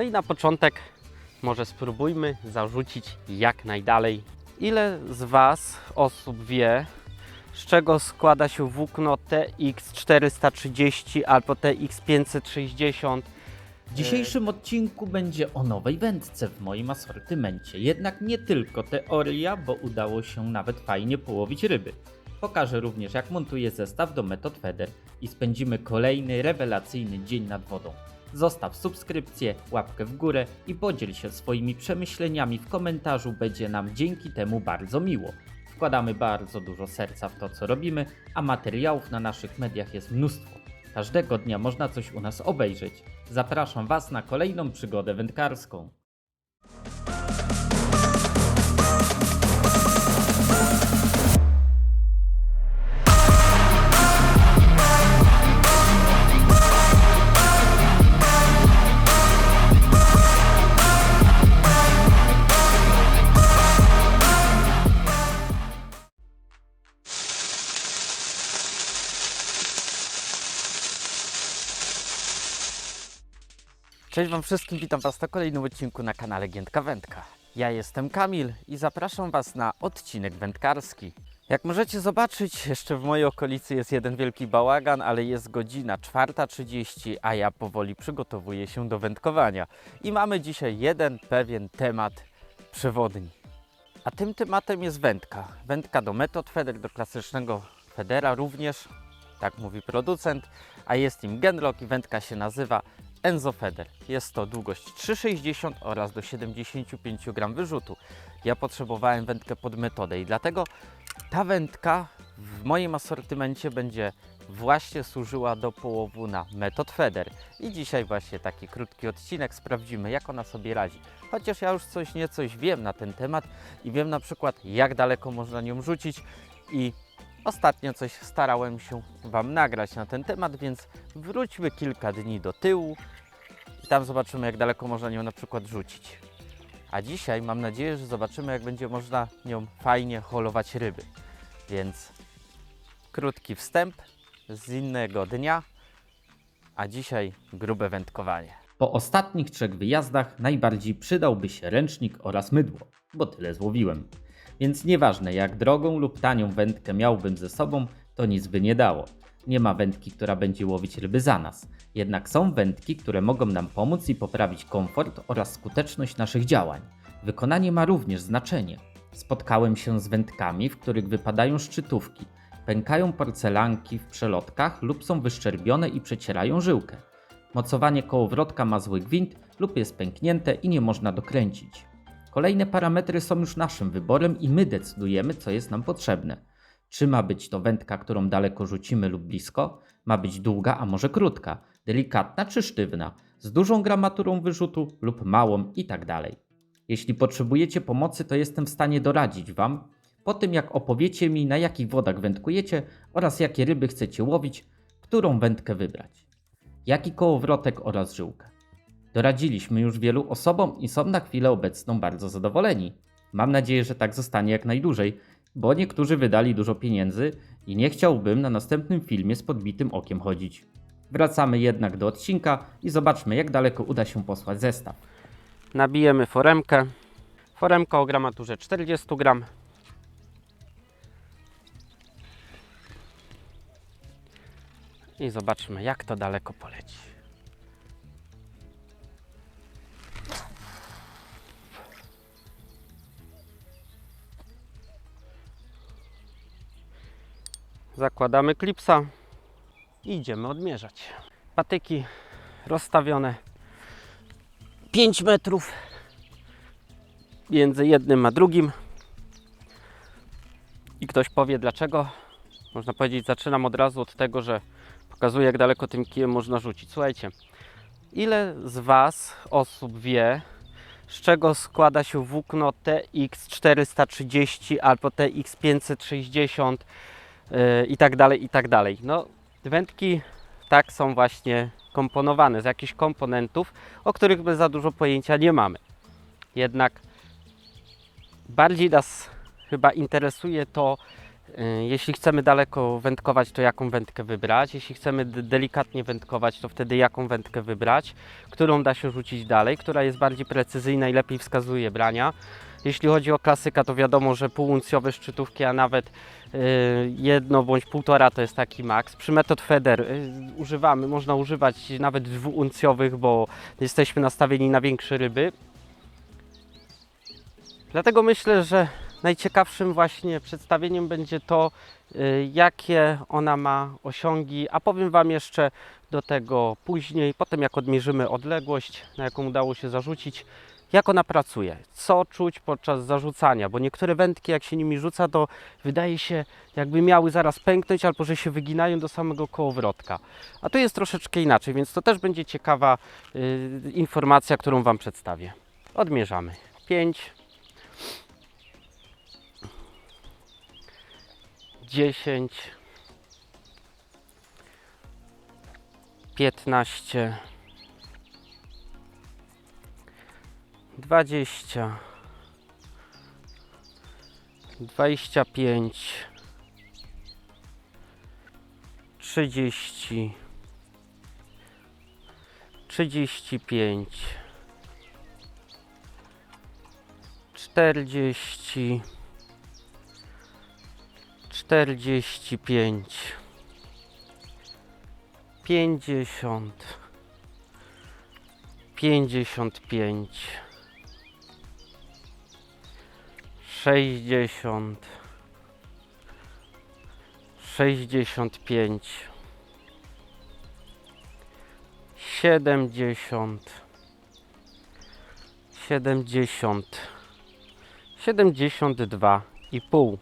No i na początek może spróbujmy zarzucić jak najdalej. Ile z Was osób wie, z czego składa się włókno TX430 albo TX560? W dzisiejszym odcinku będzie o nowej wędce w moim asortymencie. Jednak nie tylko teoria, bo udało się nawet fajnie połowić ryby. Pokażę również jak montuję zestaw do Method Feeder i spędzimy kolejny rewelacyjny dzień nad wodą. Zostaw subskrypcję, łapkę w górę i podziel się swoimi przemyśleniami w komentarzu, będzie nam dzięki temu bardzo miło. Wkładamy bardzo dużo serca w to, co robimy, a materiałów na naszych mediach jest mnóstwo. Każdego dnia można coś u nas obejrzeć. Zapraszam Was na kolejną przygodę wędkarską. Cześć Wam wszystkim, witam Was na kolejnym odcinku na kanale Giętka Wędka. Ja jestem Kamil i zapraszam Was na odcinek wędkarski. Jak możecie zobaczyć, jeszcze w mojej okolicy jest jeden wielki bałagan, ale jest godzina 4.30, a ja powoli przygotowuję się do wędkowania. I mamy dzisiaj jeden pewien temat przewodni. A tym tematem jest wędka. Wędka do metod Feder, do klasycznego Federa również, tak mówi producent, a jest nim Genlock i wędka się nazywa Enzo Feder. Jest to długość 3,60 oraz do 75 gram wyrzutu. Ja potrzebowałem wędkę pod metodę i dlatego ta wędka w moim asortymencie będzie właśnie służyła do połowu na metod Feder. I dzisiaj właśnie taki krótki odcinek sprawdzimy jak ona sobie radzi. Chociaż ja już coś niecoś wiem na ten temat i wiem na przykład jak daleko można nią rzucić i Ostatnio coś starałem się Wam nagrać na ten temat, więc wróćmy kilka dni do tyłu i tam zobaczymy, jak daleko można nią na przykład rzucić. A dzisiaj mam nadzieję, że zobaczymy, jak będzie można nią fajnie holować ryby. Więc krótki wstęp z innego dnia, a dzisiaj grube wędkowanie. Po ostatnich trzech wyjazdach najbardziej przydałby się ręcznik oraz mydło, bo tyle złowiłem. Więc nieważne jak drogą lub tanią wędkę miałbym ze sobą, to nic by nie dało. Nie ma wędki, która będzie łowić ryby za nas. Jednak są wędki, które mogą nam pomóc i poprawić komfort oraz skuteczność naszych działań. Wykonanie ma również znaczenie. Spotkałem się z wędkami, w których wypadają szczytówki, pękają porcelanki w przelotkach lub są wyszczerbione i przecierają żyłkę. Mocowanie kołowrotka ma zły gwint lub jest pęknięte i nie można dokręcić. Kolejne parametry są już naszym wyborem i my decydujemy, co jest nam potrzebne. Czy ma być to wędka, którą daleko rzucimy lub blisko? Ma być długa, a może krótka? Delikatna czy sztywna? Z dużą gramaturą wyrzutu lub małą i tak dalej. Jeśli potrzebujecie pomocy, to jestem w stanie doradzić Wam po tym, jak opowiecie mi, na jakich wodach wędkujecie oraz jakie ryby chcecie łowić, którą wędkę wybrać. Jaki kołowrotek oraz żyłkę. Doradziliśmy już wielu osobom i są na chwilę obecną bardzo zadowoleni. Mam nadzieję, że tak zostanie jak najdłużej, bo niektórzy wydali dużo pieniędzy i nie chciałbym na następnym filmie z podbitym okiem chodzić. Wracamy jednak do odcinka i zobaczmy, jak daleko uda się posłać zestaw. Nabijemy foremkę. Foremka o gramaturze 40 gram. I zobaczmy, jak to daleko poleci. Zakładamy klipsa i idziemy odmierzać. Patyki rozstawione 5 metrów między jednym a drugim. I ktoś powie dlaczego. Można powiedzieć, zaczynam od razu od tego, że pokazuję jak daleko tym kijem można rzucić. Słuchajcie, ile z Was osób wie, z czego składa się włókno TX430 albo TX560 yy, i tak dalej, i tak dalej. No, wędki tak są właśnie komponowane z jakichś komponentów, o których my za dużo pojęcia nie mamy. Jednak bardziej nas chyba interesuje to, Y, Jeśli chcemy daleko wędkować, to jaką wędkę wybrać? Jeśli chcemy delikatnie wędkować, to wtedy jaką wędkę wybrać? Którą da się rzucić dalej? Która jest bardziej precyzyjna i lepiej wskazuje brania? Jeśli chodzi o klasyka, to wiadomo, że półuncjowe szczytówki, a nawet y, jedno bądź półtora to jest taki maks. Przy Method Feather y, używamy, można używać nawet dwuuncjowych, bo jesteśmy nastawieni na większe ryby. Dlatego myślę, że najciekawszym właśnie przedstawieniem będzie to, y, jakie ona ma osiągi, a powiem Wam jeszcze do tego później, potem jak odmierzymy odległość, na jaką udało się zarzucić, jak ona pracuje, co czuć podczas zarzucania, bo niektóre wędki jak się nimi rzuca, to wydaje się jakby miały zaraz pęknąć albo że się wyginają do samego kołowrotka. A tu jest troszeczkę inaczej, więc to też będzie ciekawa y, informacja, którą Wam przedstawię. Odmierzamy. 5 10 15 20 25 30 35 40 45 50 55 60 65 70 70 72 i pół.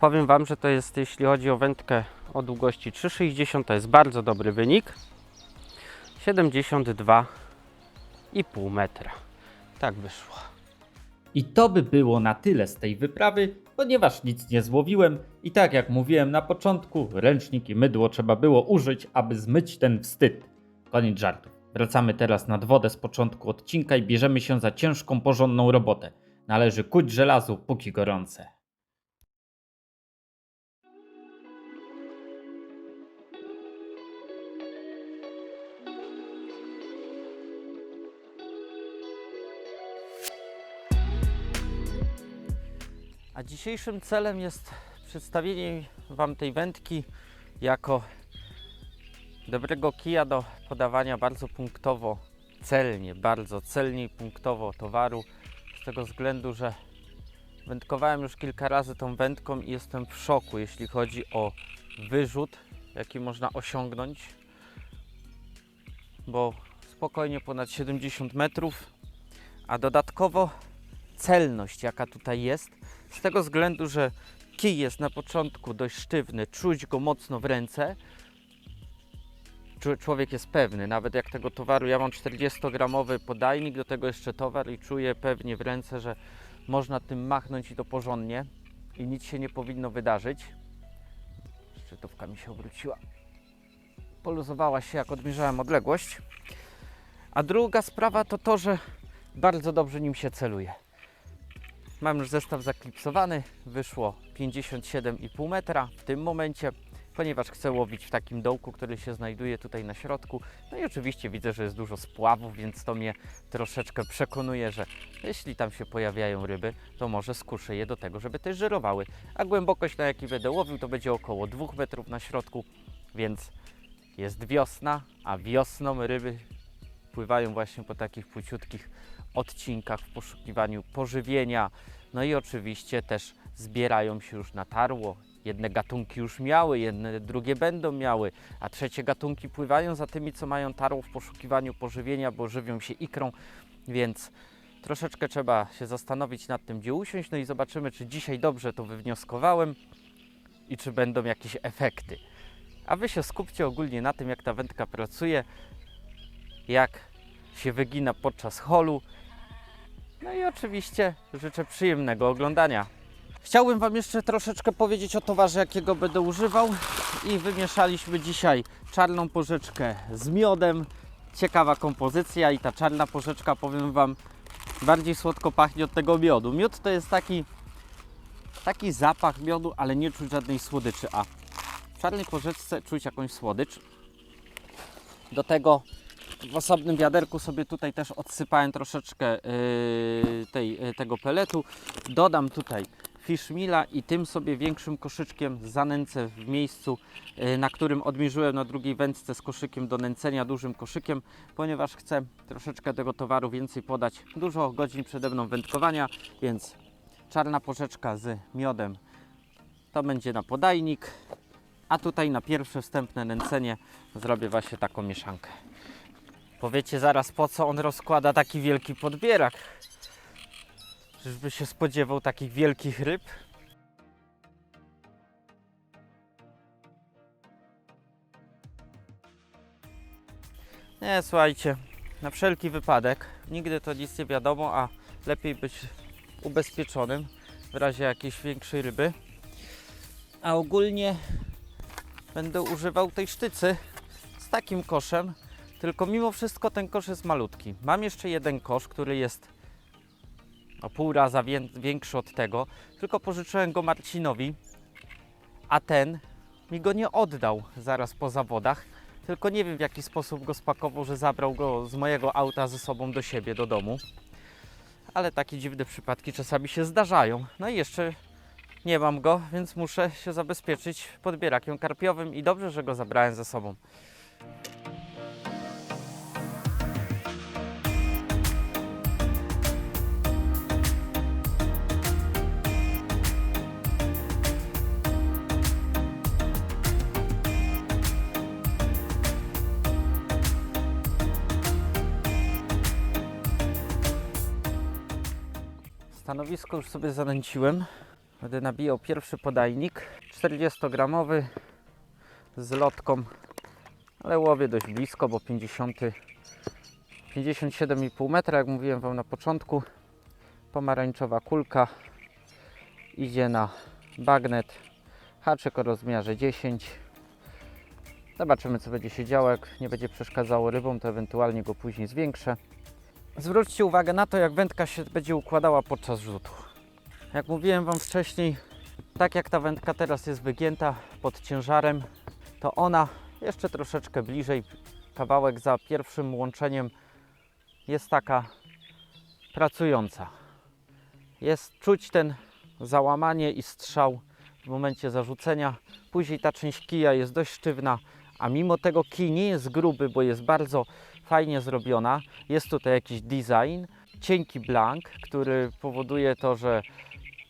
Powiem Wam, że to jest, jeśli chodzi o wędkę o długości 3,60, to jest bardzo dobry wynik. 72,5 metra. Tak wyszło. I to by było na tyle z tej wyprawy, ponieważ nic nie złowiłem i tak jak mówiłem na początku, ręcznik i mydło trzeba było użyć, aby zmyć ten wstyd. Koniec żartów. Wracamy teraz nad wodę z początku odcinka i bierzemy się za ciężką, porządną robotę. Należy kuć żelazu, póki gorące. Dzisiejszym celem jest przedstawienie Wam tej wędki jako dobrego kija do podawania bardzo punktowo, celnie, bardzo celnie i punktowo towaru. Z tego względu, że wędkowałem już kilka razy tą wędką i jestem w szoku, jeśli chodzi o wyrzut, jaki można osiągnąć. Bo spokojnie ponad 70 metrów, a dodatkowo celność, jaka tutaj jest, z tego względu, że kij jest na początku dość sztywny, czuć go mocno w ręce. Człowiek jest pewny, nawet jak tego towaru, ja mam 40-gramowy podajnik, do tego jeszcze towar i czuję pewnie w ręce, że można tym machnąć i to porządnie i nic się nie powinno wydarzyć. Szczytówka mi się obróciła. Poluzowała się jak odmierzałem odległość. A druga sprawa to to, że bardzo dobrze nim się celuje. Mam już zestaw zaklipsowany, wyszło 57,5 metra w tym momencie, ponieważ chcę łowić w takim dołku, który się znajduje tutaj na środku. No i oczywiście widzę, że jest dużo spławów, więc to mnie troszeczkę przekonuje, że jeśli tam się pojawiają ryby, to może skuszę je do tego, żeby też żerowały. A głębokość, na jakiej będę łowił, to będzie około 2 metrów na środku, więc jest wiosna, a wiosną ryby pływają właśnie po takich płyciutkich odcinkach w poszukiwaniu pożywienia. No i oczywiście też zbierają się już na tarło. Jedne gatunki już miały, jedne drugie będą miały, a trzecie gatunki pływają za tymi, co mają tarło w poszukiwaniu pożywienia, bo żywią się ikrą, więc troszeczkę trzeba się zastanowić nad tym, gdzie usiąść. No i zobaczymy, czy dzisiaj dobrze to wywnioskowałem i czy będą jakieś efekty. A Wy się skupcie ogólnie na tym, jak ta wędka pracuje, jak się wygina podczas holu. No i oczywiście życzę przyjemnego oglądania. Chciałbym Wam jeszcze troszeczkę powiedzieć o towarze, jakiego będę używał. I wymieszaliśmy dzisiaj czarną porzeczkę z miodem. Ciekawa kompozycja i ta czarna porzeczka, powiem Wam, bardziej słodko pachnie od tego miodu. Miód to jest taki, taki zapach miodu, ale nie czuć żadnej słodyczy. A w czarnej porzeczce czuć jakąś słodycz. Do tego w osobnym wiaderku sobie tutaj też odsypałem troszeczkę yy, tej, yy, tego peletu. Dodam tutaj fishmila i tym sobie większym koszyczkiem zanęcę w miejscu, yy, na którym odmierzyłem na drugiej wędce z koszykiem do nęcenia dużym koszykiem, ponieważ chcę troszeczkę tego towaru więcej podać. Dużo godzin przede mną wędkowania, więc czarna porzeczka z miodem to będzie na podajnik, a tutaj na pierwsze wstępne nęcenie zrobię właśnie taką mieszankę. Powiecie zaraz, po co on rozkłada taki wielki podbierak? Czyżby się spodziewał takich wielkich ryb? Nie, słuchajcie, na wszelki wypadek, nigdy to nic nie wiadomo, a lepiej być ubezpieczonym w razie jakiejś większej ryby. A ogólnie będę używał tej sztycy z takim koszem, tylko mimo wszystko ten kosz jest malutki. Mam jeszcze jeden kosz, który jest o pół raza wię- większy od tego, tylko pożyczyłem go Marcinowi, a ten mi go nie oddał zaraz po zawodach, tylko nie wiem w jaki sposób go spakował, że zabrał go z mojego auta ze sobą do siebie, do domu. Ale takie dziwne przypadki czasami się zdarzają. No i jeszcze nie mam go, więc muszę się zabezpieczyć podbierakiem karpiowym i dobrze, że go zabrałem ze sobą. Stanowisko już sobie zanęciłem. Będę nabijał pierwszy podajnik 40-gramowy z lotką, ale łowię dość blisko, bo 50, 57,5 metra, jak mówiłem Wam na początku. Pomarańczowa kulka idzie na bagnet, haczyk o rozmiarze 10. Zobaczymy co będzie się działo, jak nie będzie przeszkadzało rybom, to ewentualnie go później zwiększę. Zwróćcie uwagę na to, jak wędka się będzie układała podczas rzutu. Jak mówiłem Wam wcześniej, tak jak ta wędka teraz jest wygięta pod ciężarem, to ona jeszcze troszeczkę bliżej, kawałek za pierwszym łączeniem, jest taka pracująca. Jest czuć ten załamanie i strzał w momencie zarzucenia. Później ta część kija jest dość sztywna, a mimo tego kij nie jest gruby, bo jest bardzo fajnie zrobiona. Jest tutaj jakiś design, cienki blank, który powoduje to, że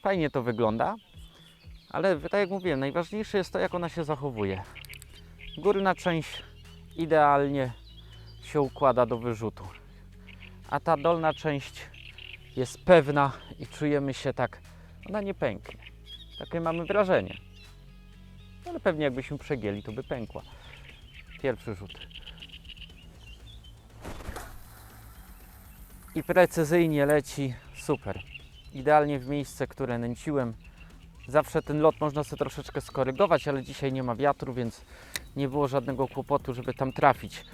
fajnie to wygląda. Ale tak jak mówiłem, najważniejsze jest to, jak ona się zachowuje. Górna część idealnie się układa do wyrzutu, a ta dolna część jest pewna i czujemy się tak, ona nie pęknie. Takie mamy wrażenie. Ale pewnie jakbyśmy przegięli, to by pękła. Pierwszy rzut. I precyzyjnie leci, super. Idealnie w miejsce, które nęciłem. Zawsze ten lot można sobie troszeczkę skorygować, ale dzisiaj nie ma wiatru, więc nie było żadnego kłopotu, żeby tam trafić.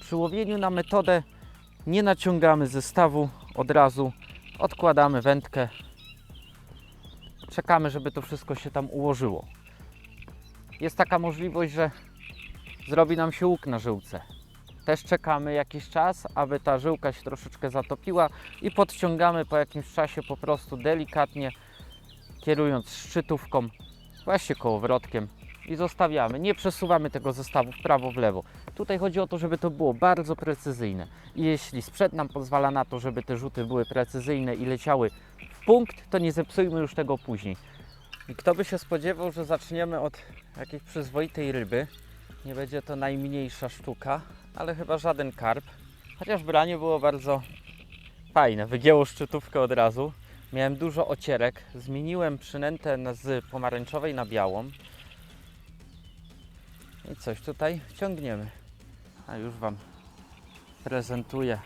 Przy łowieniu na metodę nie naciągamy zestawu od razu, odkładamy wędkę, czekamy, żeby to wszystko się tam ułożyło. Jest taka możliwość, że zrobi nam się łuk na żyłce. Też czekamy jakiś czas, aby ta żyłka się troszeczkę zatopiła i podciągamy po jakimś czasie po prostu delikatnie, kierując szczytówką, właśnie kołowrotkiem i zostawiamy. Nie przesuwamy tego zestawu w prawo, w lewo. Tutaj chodzi o to, żeby to było bardzo precyzyjne. I jeśli sprzęt nam pozwala na to, żeby te rzuty były precyzyjne i leciały w punkt, to nie zepsujmy już tego później. I kto by się spodziewał, że zaczniemy od jakiejś przyzwoitej ryby. Nie będzie to najmniejsza sztuka, ale chyba żaden karp. Chociaż branie było bardzo fajne. Wygięło szczytówkę od razu. Miałem dużo ocierek. Zmieniłem przynętę z pomarańczowej na białą. I coś tutaj ciągniemy. A już Wam prezentuję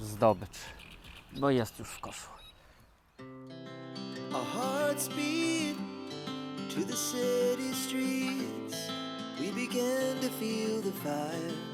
zdobycz, bo jest już w koszu. Our hearts beat to the city streets. We began to feel the fire.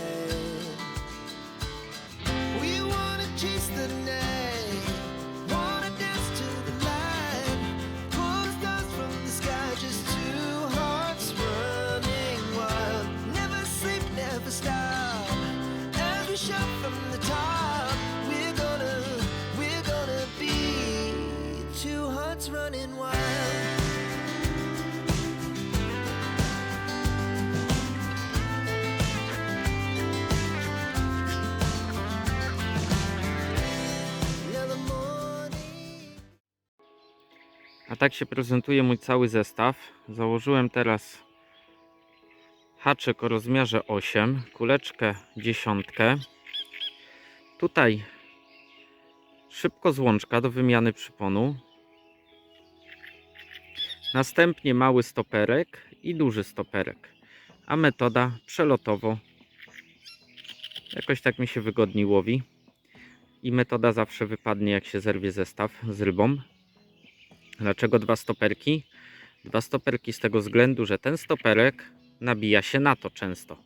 Tak się prezentuje mój cały zestaw. Założyłem teraz haczyk o rozmiarze 8, kuleczkę dziesiątkę. Tutaj szybko złączka do wymiany przyponu. Następnie mały stoperek i duży stoperek. A metoda przelotowo. Jakoś tak mi się wygodniej łowi. I metoda zawsze wypadnie jak się zerwie zestaw z rybą. Dlaczego dwa stoperki? Dwa stoperki z tego względu, że ten stoperek nabija się na to często,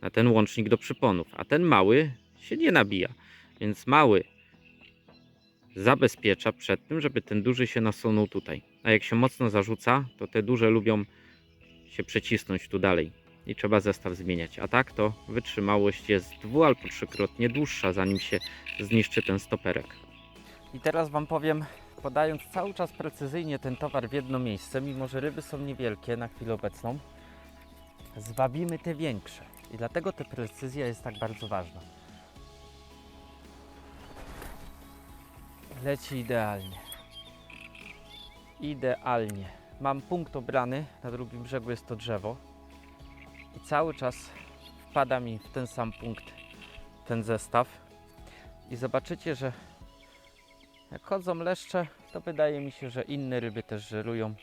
na ten łącznik do przyponów, a ten mały się nie nabija. Więc mały zabezpiecza przed tym, żeby ten duży się nasunął tutaj. A jak się mocno zarzuca, to te duże lubią się przecisnąć tu dalej i trzeba zestaw zmieniać. A tak to wytrzymałość jest dwu albo trzykrotnie dłuższa, zanim się zniszczy ten stoperek. I teraz Wam powiem, podając cały czas precyzyjnie ten towar w jedno miejsce, mimo że ryby są niewielkie na chwilę obecną, zwabimy te większe. I dlatego ta precyzja jest tak bardzo ważna. Leci idealnie. Idealnie. Mam punkt obrany, na drugim brzegu jest to drzewo. I cały czas wpada mi w ten sam punkt ten zestaw. I zobaczycie, że jak chodzą leszcze, to wydaje mi się, że inne ryby też żerują.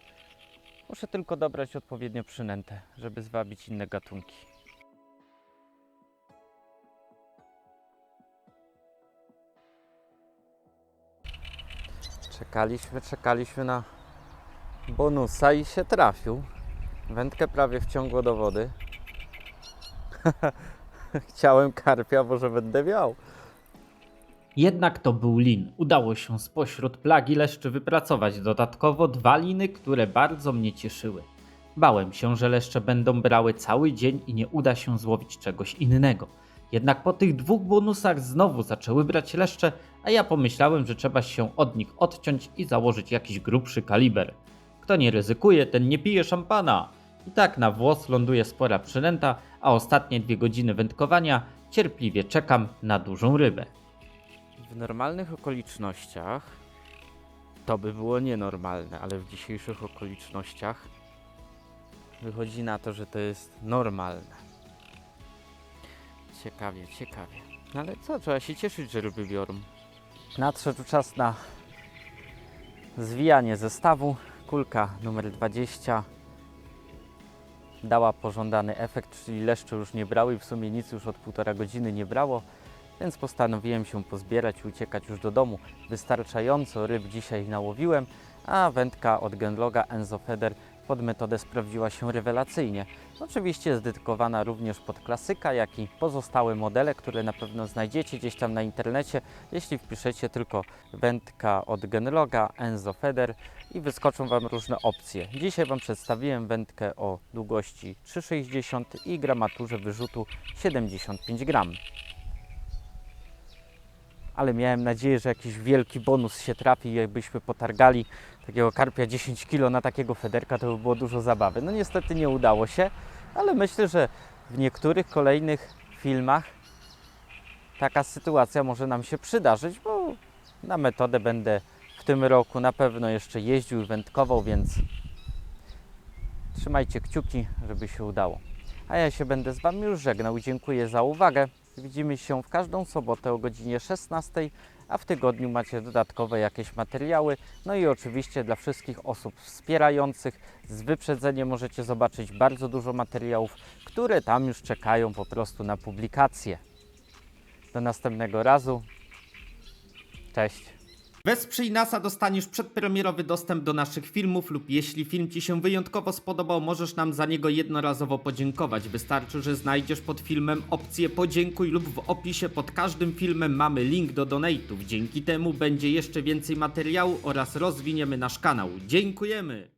Muszę tylko dobrać odpowiednio przynętę, żeby zwabić inne gatunki. Czekaliśmy, czekaliśmy na bonusa i się trafił. Wędkę prawie wciągło do wody. Chciałem karpia, może będę miał. Jednak to był lin. Udało się spośród plagi leszczy wypracować dodatkowo dwa liny, które bardzo mnie cieszyły. Bałem się, że leszcze będą brały cały dzień i nie uda się złowić czegoś innego. Jednak po tych dwóch bonusach znowu zaczęły brać leszcze, a ja pomyślałem, że trzeba się od nich odciąć i założyć jakiś grubszy kaliber. Kto nie ryzykuje, ten nie pije szampana. I tak na włos ląduje spora przynęta, a ostatnie dwie godziny wędkowania cierpliwie czekam na dużą rybę. W normalnych okolicznościach to by było nienormalne, ale w dzisiejszych okolicznościach wychodzi na to, że to jest normalne. Ciekawie, ciekawie. No ale co, trzeba się cieszyć, że ryby biorą. Nadszedł czas na zwijanie zestawu. Kulka numer 20 dała pożądany efekt, czyli leszcze już nie brały i w sumie nic już od półtora godziny nie brało, więc postanowiłem się pozbierać i uciekać już do domu. Wystarczająco ryb dzisiaj nałowiłem, a wędka od Genloga Enzo Feder pod metodę sprawdziła się rewelacyjnie. Oczywiście jest dedykowana również pod klasyka, jak i pozostałe modele, które na pewno znajdziecie gdzieś tam na internecie, jeśli wpiszecie tylko wędka od Genloga Enzo Feder i wyskoczą Wam różne opcje. Dzisiaj Wam przedstawiłem wędkę o długości 3,60 i gramaturze wyrzutu 75 gram. Ale miałem nadzieję, że jakiś wielki bonus się trafi jakbyśmy potargali takiego karpia 10 kg na takiego federka, to by było dużo zabawy. No niestety nie udało się, ale myślę, że w niektórych kolejnych filmach taka sytuacja może nam się przydarzyć, bo na metodę będę w tym roku na pewno jeszcze jeździł i wędkował, więc trzymajcie kciuki, żeby się udało. A ja się będę z Wami już żegnał. Dziękuję za uwagę. Widzimy się w każdą sobotę o godzinie 16, a w tygodniu macie dodatkowe jakieś materiały. No i oczywiście dla wszystkich osób wspierających z wyprzedzeniem możecie zobaczyć bardzo dużo materiałów, które tam już czekają po prostu na publikację. Do następnego razu. Cześć. Wesprzyj nas, a dostaniesz przedpremierowy dostęp do naszych filmów lub jeśli film Ci się wyjątkowo spodobał, możesz nam za niego jednorazowo podziękować. Wystarczy, że znajdziesz pod filmem opcję podziękuj lub w opisie pod każdym filmem mamy link do donate'ów. Dzięki temu będzie jeszcze więcej materiału oraz rozwiniemy nasz kanał. Dziękujemy!